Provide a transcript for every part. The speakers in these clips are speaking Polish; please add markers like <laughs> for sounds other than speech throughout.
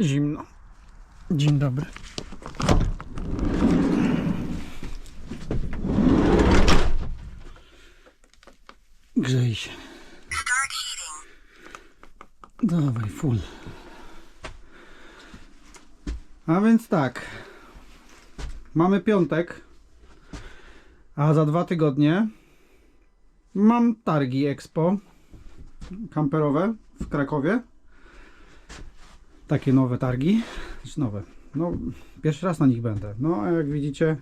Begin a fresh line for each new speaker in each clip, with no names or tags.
zimno. Dzień dobry. Grzej się. Dawaj, full. A więc tak. Mamy piątek. A za dwa tygodnie mam targi Expo kamperowe w Krakowie. Takie nowe targi. Znaczy nowe. No, pierwszy raz na nich będę. No, a jak widzicie,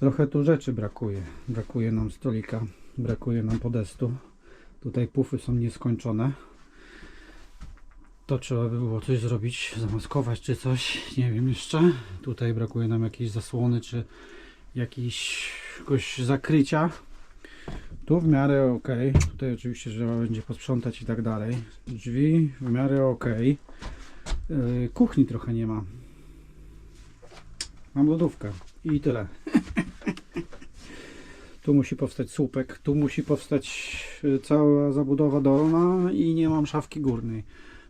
trochę tu rzeczy brakuje. Brakuje nam stolika, brakuje nam podestu. Tutaj pufy są nieskończone. To trzeba by było coś zrobić, zamaskować czy coś, nie wiem jeszcze. Tutaj brakuje nam jakiejś zasłony czy jakiegoś zakrycia. Tu w miarę ok. Tutaj oczywiście trzeba będzie posprzątać i tak dalej. Drzwi w miarę ok. Yy, kuchni trochę nie ma. Mam lodówkę i tyle. <laughs> tu musi powstać słupek, tu musi powstać yy, cała zabudowa dolna i nie mam szafki górnej.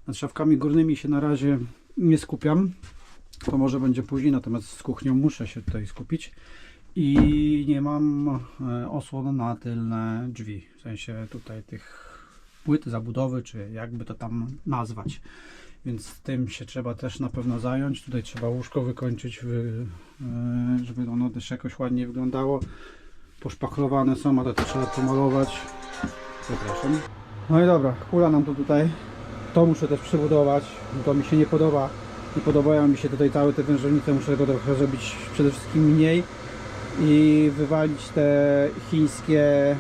Nad szafkami górnymi się na razie nie skupiam. To może będzie później, natomiast z kuchnią muszę się tutaj skupić. I nie mam e, osłon na tylne drzwi. W sensie tutaj tych płyt zabudowy, czy jakby to tam nazwać. Więc tym się trzeba też na pewno zająć. Tutaj trzeba łóżko wykończyć, wy, e, żeby ono też jakoś ładnie wyglądało. Poszpachlowane są, ale to trzeba pomalować. Przepraszam. No i dobra, hula nam to tutaj. To muszę też przebudować. To mi się nie podoba. Nie podobają mi się tutaj całe te wężownice. Muszę tego trochę zrobić przede wszystkim mniej i wywalić te chińskie e,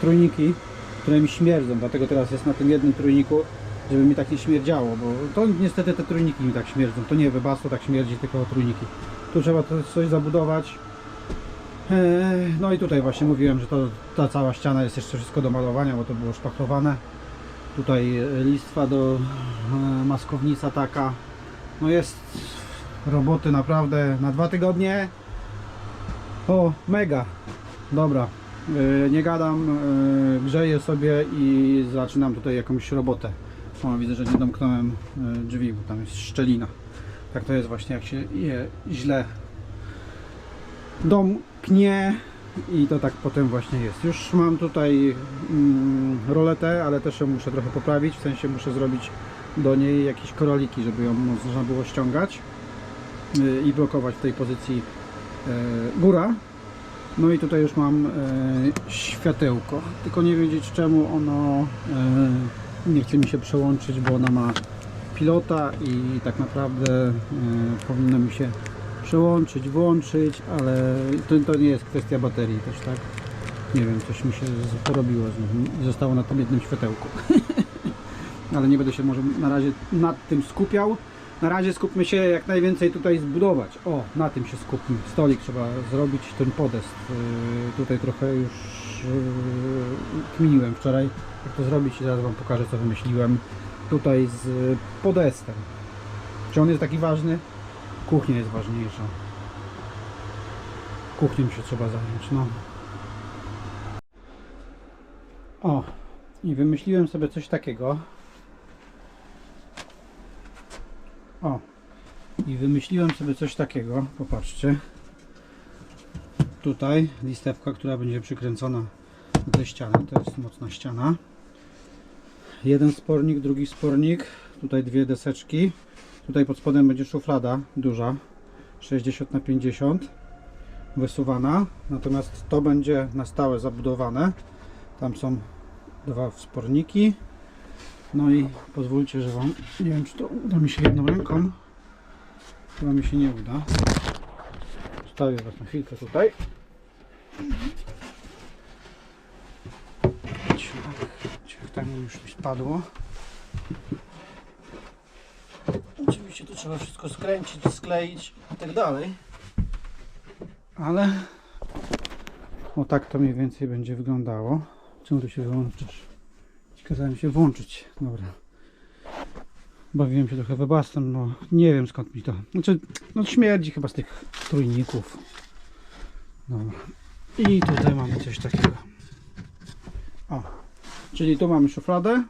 trójniki, które mi śmierdzą. Dlatego teraz jest na tym jednym trójniku, żeby mi tak nie śmierdziało, bo to niestety te trójniki mi tak śmierdzą. To nie wybasto tak śmierdzi, tylko trójniki. Tu trzeba coś zabudować. E, No i tutaj właśnie mówiłem, że to, ta cała ściana jest jeszcze wszystko do malowania, bo to było szpachlowane. Tutaj e, listwa do e, maskownica taka. No jest roboty naprawdę na dwa tygodnie. O, mega. Dobra. Yy, nie gadam, grzeję sobie i zaczynam tutaj jakąś robotę. O, widzę, że nie domknąłem yy, drzwi, bo tam jest szczelina. Tak to jest właśnie, jak się je źle domknie i to tak potem właśnie jest. Już mam tutaj mm, roletę, ale też ją muszę trochę poprawić, w sensie muszę zrobić do niej jakieś koraliki, żeby ją można było ściągać yy, i blokować w tej pozycji e, góra. No i tutaj już mam e, światełko, tylko nie wiedzieć czemu ono e, nie chce mi się przełączyć, bo ona ma pilota i tak naprawdę e, powinno mi się przełączyć, włączyć, ale to, to nie jest kwestia baterii też, tak? Nie wiem, coś mi się porobiło zostało na tym jednym światełku. <laughs> ale nie będę się może na razie nad tym skupiał. Na razie skupmy się jak najwięcej tutaj zbudować. O, na tym się skupmy. Stolik trzeba zrobić, ten podest. Yy, tutaj trochę już kminiłem wczoraj, jak to zrobić i zaraz Wam pokażę, co wymyśliłem tutaj z podestem. Czy on jest taki ważny? Kuchnia jest ważniejsza. Kuchnią się trzeba zająć, no. O, i wymyśliłem sobie coś takiego. O, i wymyśliłem sobie coś takiego. Popatrzcie. Tutaj listewka, która będzie przykręcona do ściany. To jest mocna ściana. Jeden spornik, drugi spornik. Tutaj dwie deseczki. Tutaj pod spodem będzie szuflada duża. 60 na 50 wysuwana. Natomiast to będzie na stałe zabudowane. Tam są dwa wsporniki. No i pozwólcie, że Wam, nie wiem czy to uda mi się jedną ręką, chyba mi się nie uda. Zostawię Was na chwilkę tutaj. Ciach, ciach, tak mi już mi spadło. Oczywiście to trzeba wszystko skręcić, skleić i tak dalej. Ale o tak to mniej więcej będzie wyglądało. Czemu tu się wyłączysz? Kazałem się włączyć. Dobra. Bawiłem się trochę webastem, bo nie wiem skąd mi to. Znaczy, no śmierdzi chyba z tych trójników. Dobra. I tutaj mamy coś takiego. O. Czyli tu mamy szufladę,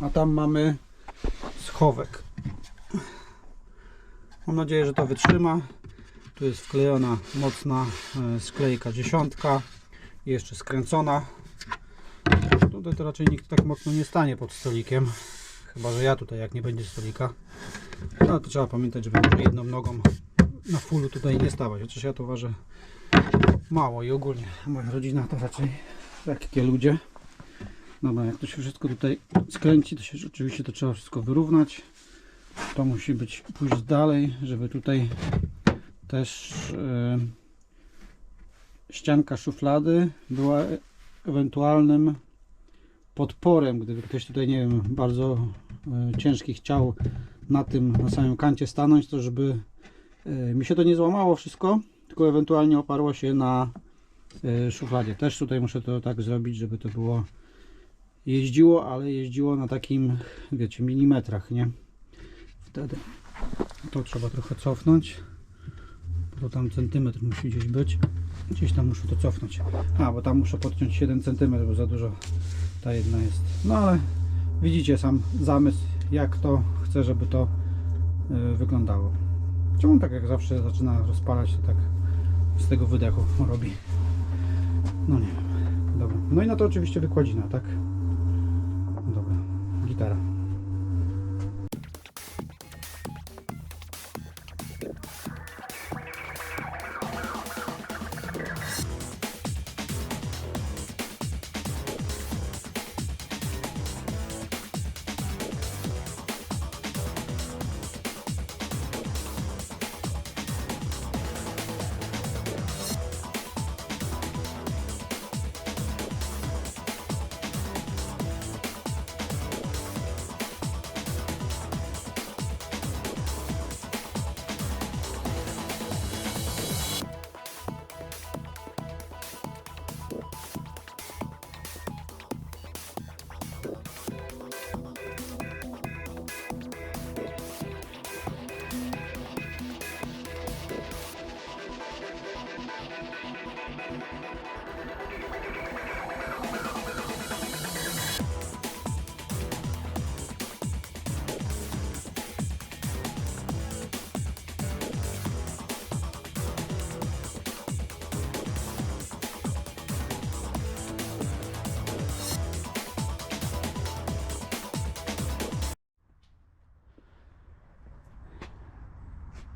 a tam mamy schowek. Mam nadzieję, że to wytrzyma. Tu jest wklejona mocna e, sklejka dziesiątka. Jeszcze skręcona. Tutaj to raczej nikt tak mocno nie stanie pod stolikiem. Chyba, że ja tutaj, jak nie będzie stolika. No to trzeba pamiętać, żeby jedną nogą na fullu tutaj nie stawać. Chociaż ja to uważam mało i ogólnie moja rodzina to raczej takie ludzie. Dobra, jak to się wszystko tutaj skręci, to się oczywiście to trzeba wszystko wyrównać. To musi być pójść dalej, żeby tutaj też e, ścianka szuflady była ewentualnym podporem, gdyby ktoś tutaj, nie wiem, bardzo e, ciężki chciał na tym, na samym kancie stanąć, to żeby e, mi się to nie złamało wszystko, tylko ewentualnie oparło się na e, szufladzie. Też tutaj muszę to tak zrobić, żeby to było jeździło, ale jeździło na takim, wiecie, milimetrach, nie? Wtedy to trzeba trochę cofnąć, bo tam centymetr musi gdzieś być. Gdzieś tam muszę to cofnąć. A, bo tam muszę podciąć 7 cm, bo za dużo ta jedna jest. No ale widzicie sam zamysł, jak to chcę, żeby to y, wyglądało. Czemu tak jak zawsze zaczyna rozpalać, to tak z tego wydechu robi. No nie wiem. Dobra. No i na to oczywiście wykładzina, tak? Dobra. Gitara.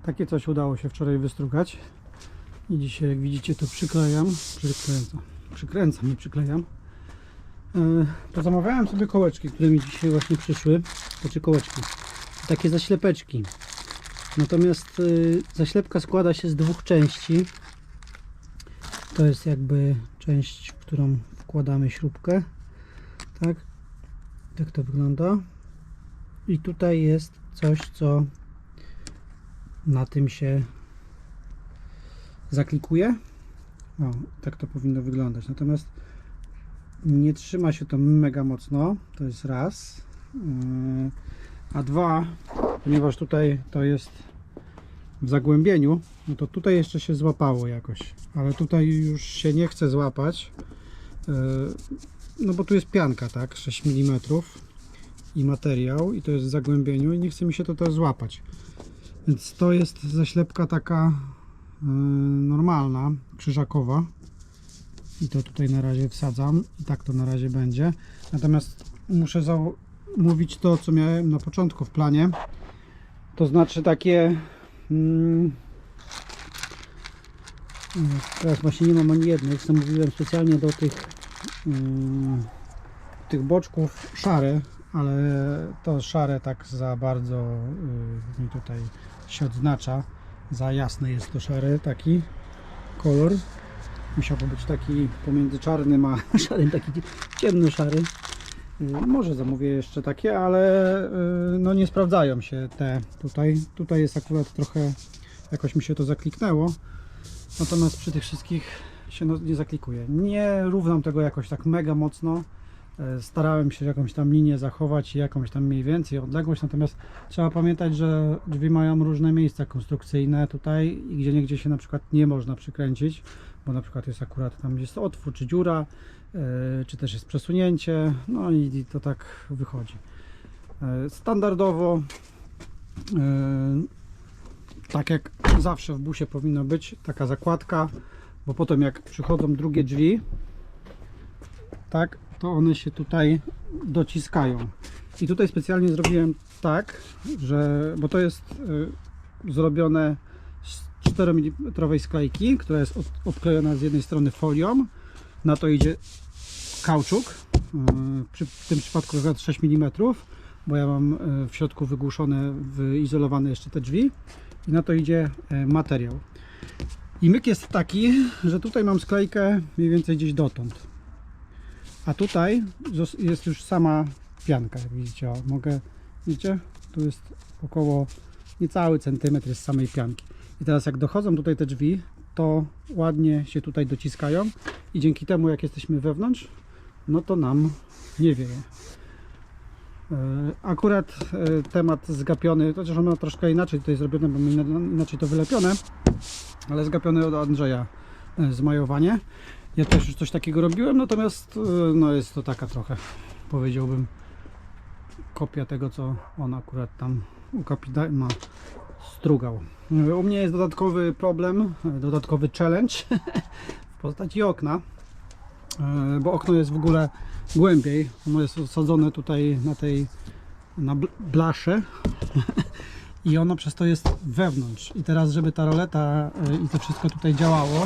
Takie coś udało się wczoraj wystrugać. I dzisiaj, jak widzicie, to przyklejam. Przykręcam. Przykręcam i przyklejam. Pozamawiałem sobie kołeczki, które mi dzisiaj właśnie przyszły. Znaczy kołeczki. Takie zaślepeczki. Natomiast yy, zaślepka składa się z dwóch części. To jest jakby część, w którą wkładamy śrubkę. Tak. Tak to wygląda. I tutaj jest coś, co na tym się zaklikuje. O, tak to powinno wyglądać. Natomiast nie trzyma się to mega mocno. To jest raz. Yy, A dwa, ponieważ tutaj to jest w zagłębieniu, no to tutaj jeszcze się złapało jakoś, ale tutaj już się nie chce złapać. Yy, No bo tu jest pianka, tak? 6 mm i materiał, i to jest w zagłębieniu, i nie chce mi się to teraz złapać. Więc to jest zaślepka taka y, normalna, krzyżakowa. I to tutaj na razie wsadzam. I tak to na razie będzie. Natomiast muszę zamówić to, co miałem na początku w planie. To znaczy takie... Mm, teraz właśnie nie mam ani jednych. Zamówiłem specjalnie do tych mm, tych boczków szare, ale to szare tak za bardzo y, mi tutaj się odznacza. Za jasny jest to szary taki kolor. Musiałby być taki pomiędzy czarnym a <laughs> szarym, taki ciemny szary. Y, Może zamówię jeszcze takie, ale y, no nie sprawdzają się te tutaj. Tutaj jest akurat trochę jakoś mi się to zakliknęło. Natomiast przy tych wszystkich się no, nie zaklikuje. Nie równam tego jakoś tak mega mocno. E, Starałem się jakąś tam linię zachować i jakąś tam mniej więcej odległość, natomiast trzeba pamiętać, że drzwi mają różne miejsca konstrukcyjne tutaj i gdzie niegdzie się na przykład nie można przykręcić, bo na przykład jest akurat tam jest otwór czy dziura, e, czy też jest przesunięcie, no i to tak wychodzi. E, Standardowo tak jak zawsze w busie powinno być, taka zakładka, bo potem jak przychodzą drugie drzwi, tak, to one się tutaj dociskają. I tutaj specjalnie zrobiłem tak, że, bo to jest y, zrobione z 4 mm sklejki, która jest obklejona z jednej strony folią, na to idzie kauczuk, y, w tym przypadku akurat 6 mm, bo ja mam y, w środku wygłuszone, wyizolowane jeszcze te drzwi i na to idzie y, materiał. I myk jest taki, że tutaj mam sklejkę mniej więcej gdzieś dotąd. A tutaj jest już sama pianka, jak widzicie. O, mogę, widzicie? Tu jest około niecały centymetr jest samej pianki. I teraz jak dochodzą tutaj te drzwi, to ładnie się tutaj dociskają i dzięki temu jak jesteśmy wewnątrz, no to nam nie wieje. E, Akurat e, temat zgapiony, chociaż ono troszkę inaczej tutaj zrobione, bo inaczej to wylepione, ale zgapiony od Andrzeja e, zmajowanie. Ja też już coś takiego robiłem, natomiast e, no jest to taka trochę, powiedziałbym, kopia tego, co on akurat tam u kapitana strugał. E, U mnie jest dodatkowy problem, e, dodatkowy challenge <laughs> w postaci okna, bo okno jest w ogóle głębiej. Ono jest osadzone tutaj na tej na bl- blasze <laughs> i ono przez to jest wewnątrz. I teraz, żeby ta roleta i to wszystko tutaj działało,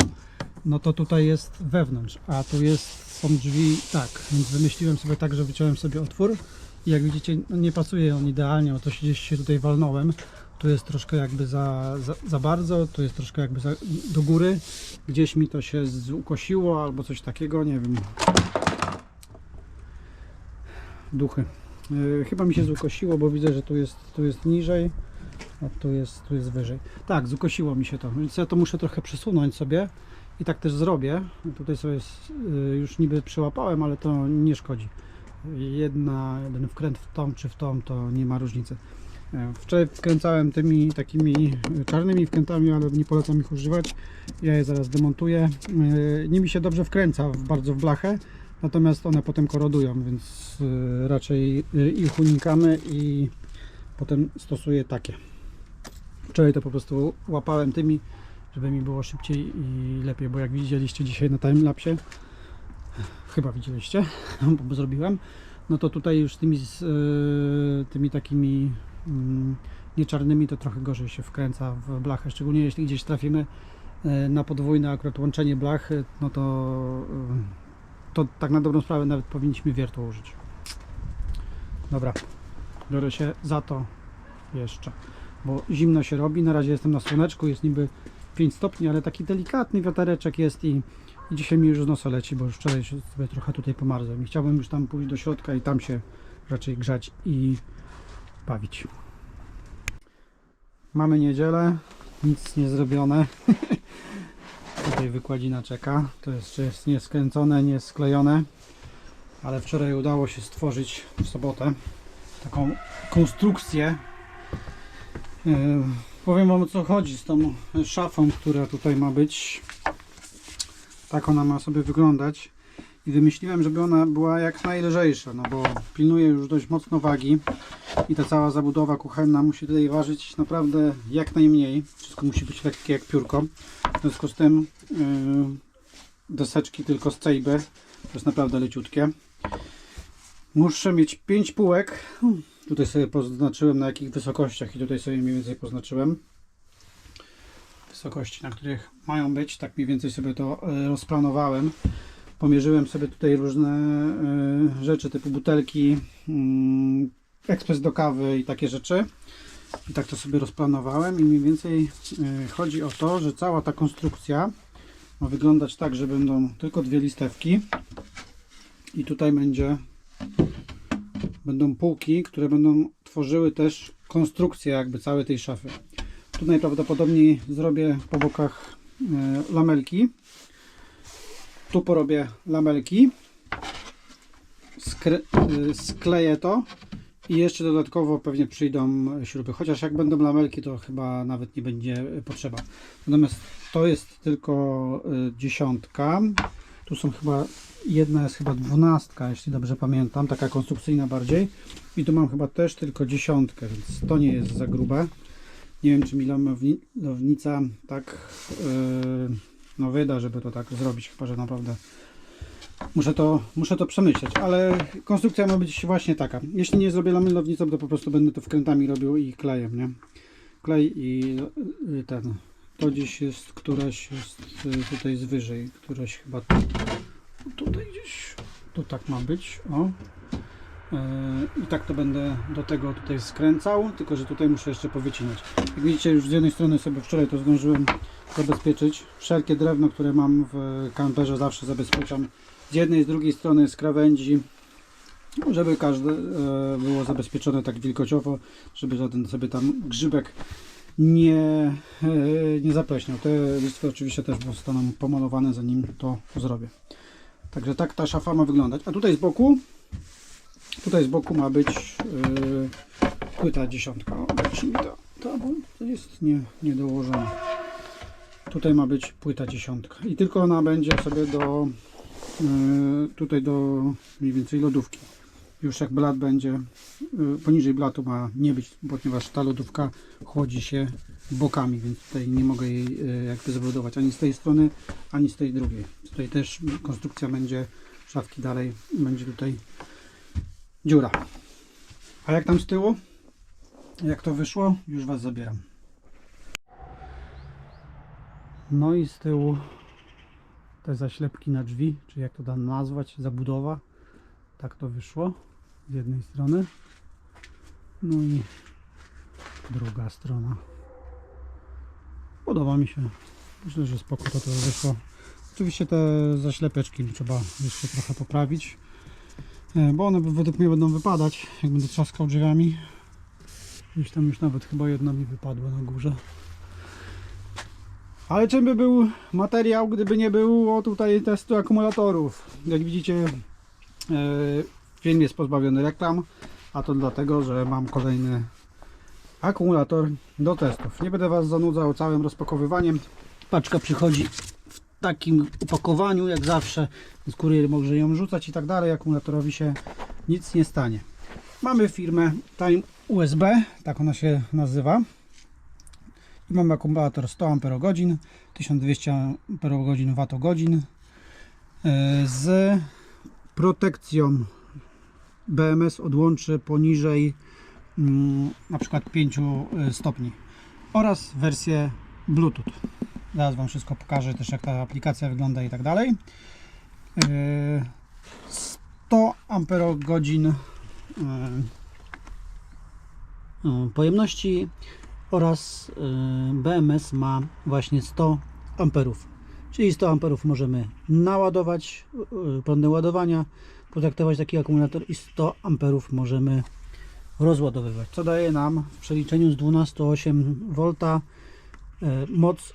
no to tutaj jest wewnątrz, a tu jest, są drzwi tak, więc wymyśliłem sobie tak, że wyciąłem sobie otwór i jak widzicie no nie pasuje on idealnie, bo to się gdzieś się tutaj walnąłem. Tu jest troszkę jakby za, za, za bardzo, tu jest troszkę jakby za, do góry. Gdzieś mi to się ukosiło albo coś takiego, nie wiem. Duchy. Yy, chyba mi się zukosiło, bo widzę, że tu jest, tu jest niżej, a tu jest, tu jest wyżej. Tak, zukosiło mi się to, więc ja to muszę trochę przesunąć sobie i tak też zrobię. Tutaj sobie y, już niby przyłapałem, ale to nie szkodzi. Jedna, jeden wkręt w tą czy w tą to nie ma różnicy. E, Wczoraj wkręcałem tymi takimi y, czarnymi wkrętami, ale nie polecam ich używać. Ja je zaraz demontuję. Y, Nimi się dobrze wkręca bardzo w blachę, natomiast one potem korodują, więc y, raczej ich unikamy i potem stosuję takie. Wczoraj to po prostu łapałem tymi, żeby mi było szybciej i lepiej, bo jak widzieliście dzisiaj na timelapsie, chyba widzieliście, <laughs> bo zrobiłem, no to tutaj już tymi, y, tymi takimi mm, nie czarnymi to trochę gorzej się wkręca w blachę, szczególnie jeśli gdzieś trafimy y, na podwójne akurat łączenie blachy, no to, y, to tak na dobrą sprawę nawet powinniśmy wiertło użyć. Dobra, biorę się za to jeszcze, bo zimno się robi, na razie jestem na słoneczku, jest niby 5 stopni, ale taki delikatny wiatereczek jest i, i dzisiaj mi już z nosa leci, bo już wczoraj sobie trochę tutaj pomarzłem i chciałbym już tam pójść do środka i tam się raczej grzać i bawić. Mamy niedzielę, nic nie zrobione. <laughs> tutaj wykładzina czeka, to jeszcze jest nieskręcone, nie sklejone, ale wczoraj udało się stworzyć w sobotę taką konstrukcję Yy, Powiem Wam o co chodzi z tą szafą, która tutaj ma być. Tak ona ma sobie wyglądać. I wymyśliłem, żeby ona była jak najlżejsza, no bo pilnuje już dość mocno wagi i ta cała zabudowa kuchenna musi tutaj ważyć naprawdę jak najmniej. Wszystko musi być lekkie jak piórko. W związku z tym yy, deseczki tylko z Cejby. To jest naprawdę leciutkie. Muszę mieć 5 półek. Tutaj sobie poznaczyłem na jakich wysokościach i tutaj sobie mniej więcej poznaczyłem wysokości, na których mają być. Tak mniej więcej sobie to e, rozplanowałem. Pomierzyłem sobie tutaj różne e, rzeczy typu butelki, mm, ekspres do kawy i takie rzeczy. I tak to sobie rozplanowałem i mniej więcej e, chodzi o to, że cała ta konstrukcja ma wyglądać tak, że będą tylko dwie listewki i tutaj będzie będą półki, które będą tworzyły też konstrukcję jakby całej tej szafy. Tu najprawdopodobniej zrobię po bokach e, lamelki. Tu porobię lamelki. E, skleję to i jeszcze dodatkowo pewnie przyjdą śruby. Chociaż jak będą lamelki, to chyba nawet nie będzie potrzeba. Natomiast to jest tylko e, dziesiątka. Tu są chyba jedna jest chyba dwunastka, jeśli dobrze pamiętam, taka konstrukcyjna bardziej. I tu mam chyba też tylko dziesiątkę, więc to nie jest za grube. Nie wiem, czy mi lownica tak yy, no wyda, żeby to tak zrobić, chyba że naprawdę muszę to, muszę to przemyśleć, ale konstrukcja ma być właśnie taka. Jeśli nie zrobię lamy lownicą, to po prostu będę to wkrętami robił i klejem, nie? Klej i yy, ten. To gdzieś jest, któraś jest yy, tutaj z wyżej, któraś chyba tutaj gdzieś, tu tak ma być, o. Yy, I tak to będę do tego tutaj skręcał, tylko że tutaj muszę jeszcze powycinać. Jak widzicie już z jednej strony sobie wczoraj to zdążyłem zabezpieczyć. Wszelkie drewno, które mam w kamperze zawsze zabezpieczam z jednej z drugiej strony z krawędzi, żeby każde e, było zabezpieczone tak wilgociowo, żeby żaden sobie tam grzybek nie, e, nie zapleśniał. Te listwy oczywiście też zostaną pomalowane zanim to zrobię. Także tak ta szafa ma wyglądać. A tutaj z boku Tutaj z boku ma być yy, płyta dziesiątka. O, mi to, to, bo to jest nie, niedołożone. Tutaj ma być płyta dziesiątka. I tylko ona będzie sobie do yy, tutaj do mniej więcej lodówki. Już jak blat będzie, yy, poniżej blatu ma nie być, ponieważ ta lodówka chłodzi się bokami, więc tutaj nie mogę jej yy, jakby zabudować ani z tej strony, ani z tej drugiej. Tutaj też konstrukcja będzie szafki dalej, będzie tutaj dziura. A jak tam z tyłu? Jak to wyszło? Już Was zabieram. No i z tyłu te zaślepki na drzwi, czy jak to tam nazwać, zabudowa. Tak to wyszło z jednej strony. No i druga strona. Podoba mi się. Myślę, że spoko to, to wyszło. Oczywiście te zaślepeczki trzeba jeszcze trochę poprawić. E, bo one według mnie będą wypadać, jak będę trzaskał drzwiami. Gdzieś tam już nawet chyba jedna mi wypadła na górze. Ale czym by był materiał, gdyby nie było tutaj testu akumulatorów? Jak widzicie, e, film jest pozbawiony reklam, a to dlatego, że mam kolejny akumulator do testów. Nie będę Was zanudzał całym rozpakowywaniem. Paczka przychodzi w takim opakowaniu jak zawsze, z kurier może ją rzucać i tak dalej, akumulatorowi się nic nie stanie. Mamy firmę Time USB, tak ona się nazywa. I mamy akumulator 100 Ah, 1200 Ah e, z protekcją BMS odłączy poniżej mm, na przykład 5 stopni oraz wersję Bluetooth. Zaraz Wam wszystko pokażę też jak ta aplikacja wygląda i tak dalej. Yy, 100 amperogodzin yy, yy, pojemności oraz BMS ma właśnie 100 amperów. Czyli 100 amperów możemy naładować prądem ładowania, potraktować taki akumulator i 100 amperów możemy rozładowywać. Co daje nam w przeliczeniu z 12,8 V yy, moc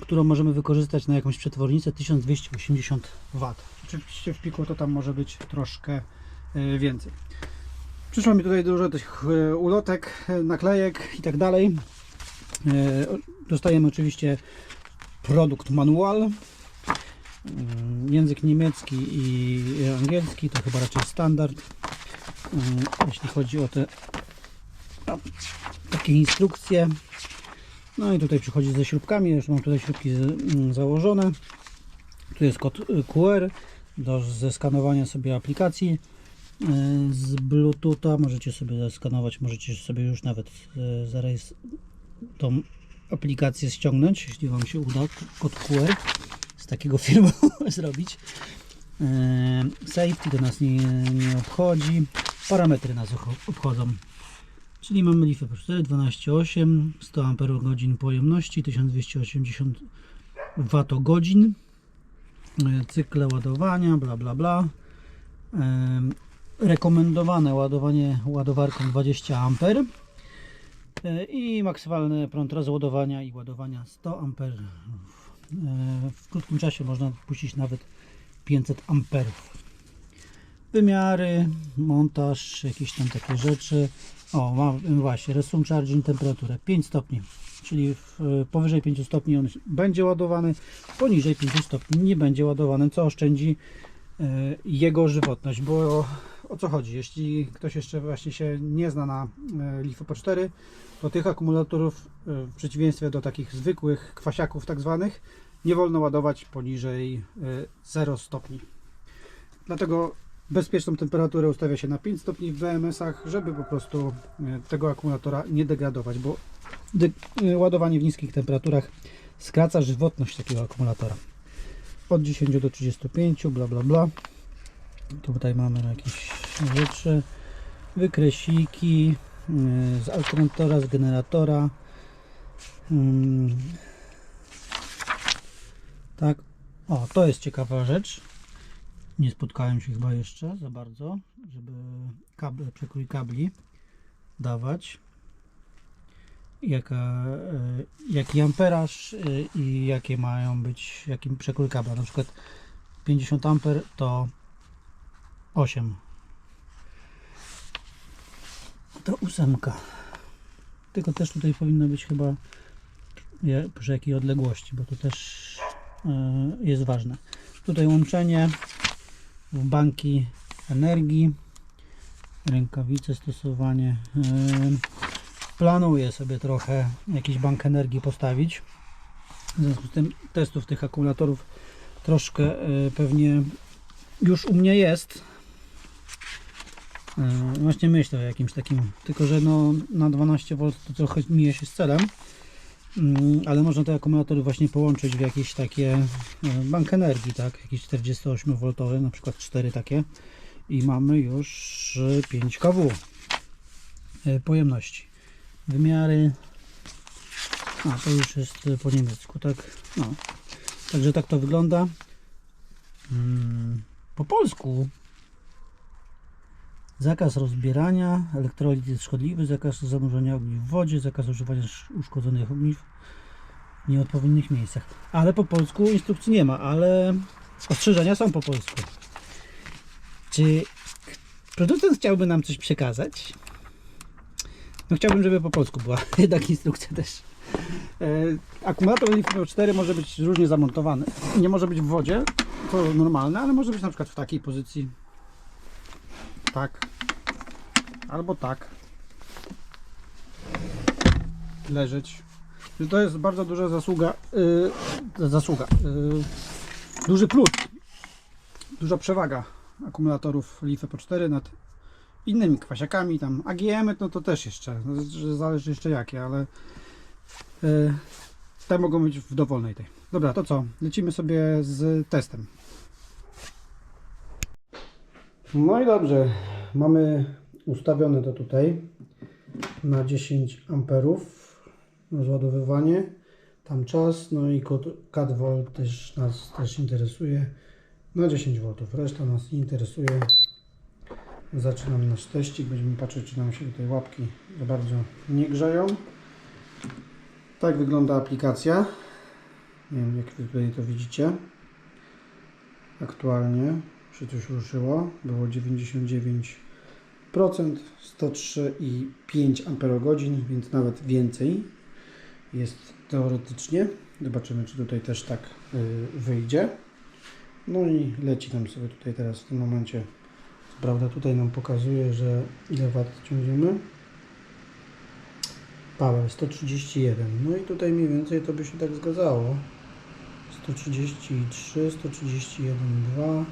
którą możemy wykorzystać na jakąś przetwornicę 1280 W. Oczywiście w piku to tam może być troszkę e, więcej. Przyszło mi tutaj dużo tych e, ulotek, e, naklejek i tak dalej. Dostajemy oczywiście produkt manual. Mm, Język niemiecki i angielski to chyba raczej standard. Mm, Jeśli chodzi o te takie instrukcje, no i tutaj przychodzi ze śrubkami, już mam tutaj śrubki z- założone. Tu jest kod y, QR do zeskanowania sobie aplikacji y, z Bluetootha. Możecie sobie zeskanować, możecie sobie już nawet y, zaraz tą aplikację ściągnąć, jeśli Wam się uda kod QR z takiego <laughs> filmu zrobić. Y, Safety to nas nie, nie obchodzi. Parametry nas obcho- obchodzą. Czyli mamy lifę po 4, 12,8, 100 Ah pojemności, 1280 Wh, cykle ładowania, bla bla bla. Em, Rekomendowane ładowanie ładowarką 20 A E, i maksymalny prąd rozładowania i ładowania 100 A. E, W krótkim czasie można puścić nawet 500 amperów wymiary, montaż, jakieś tam takie rzeczy. O, mam właśnie, resume charging temperaturę 5 stopni, czyli w, powyżej 5 stopni on będzie ładowany, poniżej 5 stopni nie będzie ładowany, co oszczędzi e, jego żywotność, bo o co chodzi. Jeśli ktoś jeszcze właśnie się nie zna na e, LiFePO4, to tych akumulatorów e, w przeciwieństwie do takich zwykłych kwasiaków tak zwanych nie wolno ładować poniżej e, 0 stopni. Dlatego bezpieczną temperaturę ustawia się na 5 stopni w BMS-ach, żeby po prostu e, tego akumulatora nie degradować, bo e, ładowanie w niskich temperaturach skraca żywotność takiego akumulatora. Od 10 do 35, bla bla bla. Tutaj mamy jakieś rzeczy, wykresiki yy, z alternatora, z generatora. Ym, Tak, o, to jest ciekawa rzecz. Nie spotkałem się chyba jeszcze za bardzo, żeby kable, przekrój kabli dawać. Jaka, y, jaki amperaż y, i jakie mają być, jakim przekrój kabla. Na przykład 50 amper to 8. To ósemka. Tylko też tutaj powinno być chyba przy jakiej odległości, bo to też e, jest ważne. Tutaj łączenie w banki energii, rękawice, stosowanie. E, Planuję sobie trochę jakiś bank energii postawić. W związku z tym testów tych akumulatorów troszkę e, pewnie już u mnie jest. E, Właśnie myślę o jakimś takim, tylko że no, na 12V to trochę mija się z celem, Mm, ale można te akumulatory właśnie połączyć w jakieś takie e, bank energii, tak, jakiś 48V, na przykład 4 takie i mamy już e, 5 kW e, pojemności. Wymiary, a to już jest po niemiecku, tak, no, także tak to wygląda. Mm, Po polsku zakaz rozbierania, elektrolit jest szkodliwy, zakaz zanurzenia ogniw w wodzie, zakaz używania sz- uszkodzonych ogniw w nieodpowiednich miejscach. Ale po polsku instrukcji nie ma, ale ostrzeżenia są po polsku. Czy producent chciałby nam coś przekazać? No chciałbym, żeby po polsku była <laughs> jednak instrukcja też. E, akumulator LiFePO 4 może być różnie zamontowany. Nie może być w wodzie, to normalne, ale może być na przykład w takiej pozycji. Tak. Albo tak. Leżeć. To jest bardzo duża zasługa. Yy, zasługa. Yy, duży plus. Duża przewaga akumulatorów LiFePO 4 nad innymi kwasiakami. Tam AGM no to też jeszcze. Zależy jeszcze jakie, ale yy, te mogą być w dowolnej tej. Dobra, to co? Lecimy sobie z testem. No i dobrze, mamy ustawione to tutaj na 10 amperów rozładowywanie, tam czas, no i kod cat volt też nas też interesuje na 10 V, reszta nas interesuje. Zaczynamy nasz teścik, będziemy patrzeć czy nam się tutaj łapki za bardzo nie grzeją. Tak wygląda aplikacja. Nie wiem jak wy tutaj to widzicie. Aktualnie się coś ruszyło. Było 99%, 103,5 Ah, więc nawet więcej jest teoretycznie. Zobaczymy, czy tutaj też tak y, wyjdzie. No i leci nam sobie tutaj teraz w tym momencie. Prawda tutaj nam pokazuje, że ile wat ciągniemy. Power 131. No i tutaj mniej więcej to by się tak zgadzało. 133, 131,2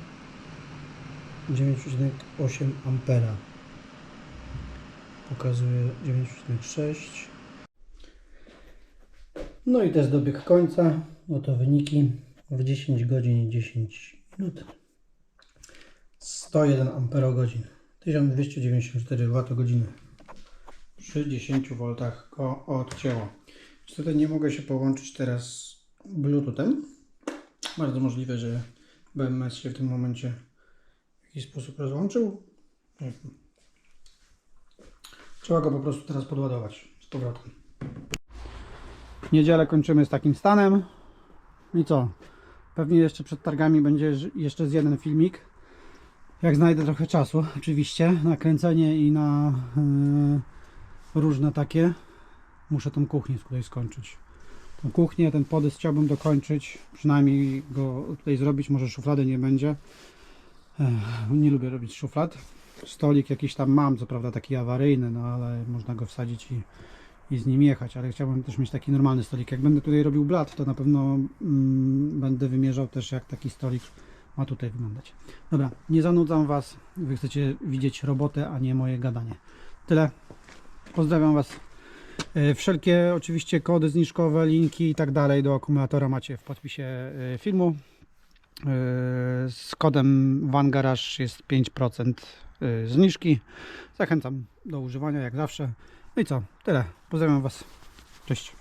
9,8 ampera. Pokazuje 9,6 no i test dobiegł końca. Oto wyniki w 10 godzin i 10 minut. 101 amperogodzin. 1294 Wh przy 10 V go odcięło niestety nie mogę się połączyć teraz bluetoothem. Bardzo możliwe, że BMS się w tym momencie jakiś sposób rozłączył. Nie. Trzeba go po prostu teraz podładować z powrotem. Niedzielę kończymy z takim stanem. I co? Pewnie jeszcze przed targami będzie jeszcze z jeden filmik. Jak znajdę trochę czasu, oczywiście, na kręcenie i na yy, różne takie. Muszę tą kuchnię tutaj skończyć. Tą kuchnię, ten podest chciałbym dokończyć, przynajmniej go tutaj zrobić, może szuflady nie będzie. Nie lubię robić szuflad. stolik jakiś tam mam, co prawda taki awaryjny, no ale można go wsadzić i, i z nim jechać, ale chciałbym też mieć taki normalny stolik. Jak będę tutaj robił blat, to na pewno mm, będę wymierzał też jak taki stolik ma tutaj wyglądać. Dobra, nie zanudzam Was, Wy chcecie widzieć robotę, a nie moje gadanie. Tyle. Pozdrawiam Was. E, Wszelkie oczywiście kody zniżkowe, linki i tak dalej do akumulatora macie w podpisie e, filmu. E, Z kodem Vangarage jest 5% e, zniżki. Zachęcam do używania jak zawsze. No i co? Tyle. Pozdrawiam Was. Cześć.